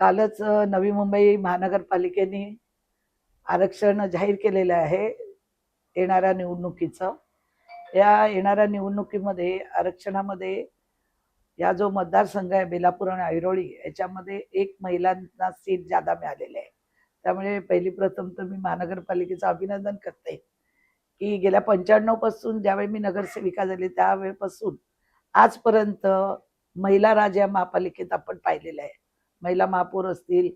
कालच नवी मुंबई महानगरपालिकेने आरक्षण जाहीर केलेलं आहे येणाऱ्या निवडणुकीचं. या येणाऱ्या निवडणुकीमध्ये आरक्षणामध्ये या जो मतदारसंघ आहे बेलापूर आणि ऐरोळी याच्यामध्ये एक महिलांना सीट जादा मिळालेली आहे. त्यामुळे पहिली प्रथम तर मी महानगरपालिकेचं अभिनंदन करते की गेल्या पंच्याण्णवपासून ज्यावेळी मी नगरसेविका झाली त्यावेळेपासून आजपर्यंत महिला राज या महापालिकेत आपण पाहिलेलं आहे. महिला महापौर असतील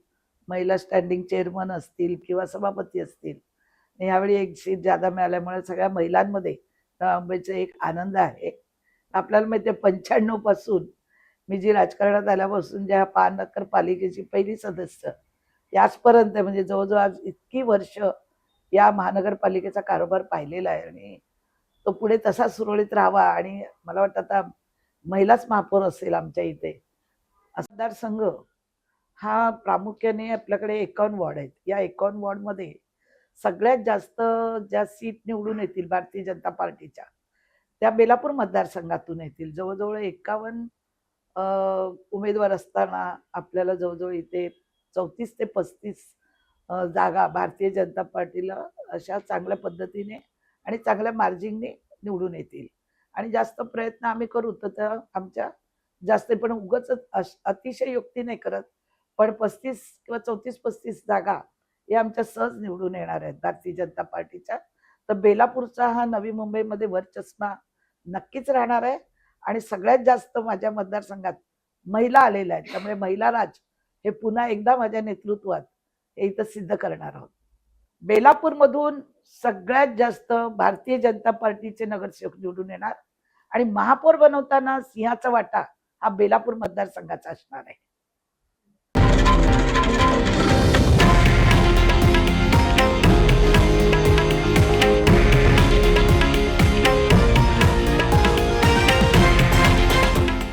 महिला स्टँडिंग चेअरमन असतील किंवा सभापती असतील. आणि यावेळी एक सीट जादा मिळाल्यामुळे सगळ्या महिलांमध्ये मुंबईचा एक आनंद आहे. आपल्याला माहिती आहे पंच्याण्णवपासून मी जी राजकारणात आल्यापासून ज्या महानगरपालिकेची पहिली सदस्य याचपर्यंत म्हणजे जवळजवळ आज इतकी वर्ष या महानगरपालिकेचा कारभार पाहिलेला आहे. आणि तो पुढे तसा सुरळीत राहावा आणि मला वाटतं आता महिलाच महापौर असेल आमच्या इथे. मतदारसंघ हा प्रामुख्याने आपल्याकडे एकावन्न वॉर्ड आहेत. या एकावन्न वॉर्डमध्ये सगळ्यात जास्त ज्या सीट निवडून येतील भारतीय जनता पार्टीच्या त्या बेलापूर मतदारसंघातून येतील. जवळजवळ एकावन्न उमेदवार असताना आपल्याला जवळजवळ इथे चौतीस ते पस्तीस जागा भारतीय जनता पार्टीला अशा चांगल्या पद्धतीने आणि चांगल्या मार्जिनने निवडून येतील. आणि जास्त प्रयत्न आम्ही करू तर आमच्या जास्त पण उगच अतिशय युक्ती नाही करत. पण पस्तीस किंवा चौतीस पस्तीस जागा या आमच्या सहज निवडून येणार आहेत भारतीय जनता पार्टीच्या. तर बेलापूरचा हा नवी मुंबईमध्ये वरचष्मा नक्कीच राहणार आहे. आणि सगळ्यात जास्त माझ्या मतदारसंघात महिला आलेल्या आहेत. त्यामुळे महिला राज हे पुन्हा एकदा माझ्या नेतृत्वात हे इथं सिद्ध करणार आहोत. बेलापूरमधून सगळ्यात जास्त भारतीय जनता पार्टीचे नगरसेवक निवडून येणार. आणि महापौर बनवताना सिंहाचा वाटा हा बेलापूर मतदारसंघाचा असणार आहे.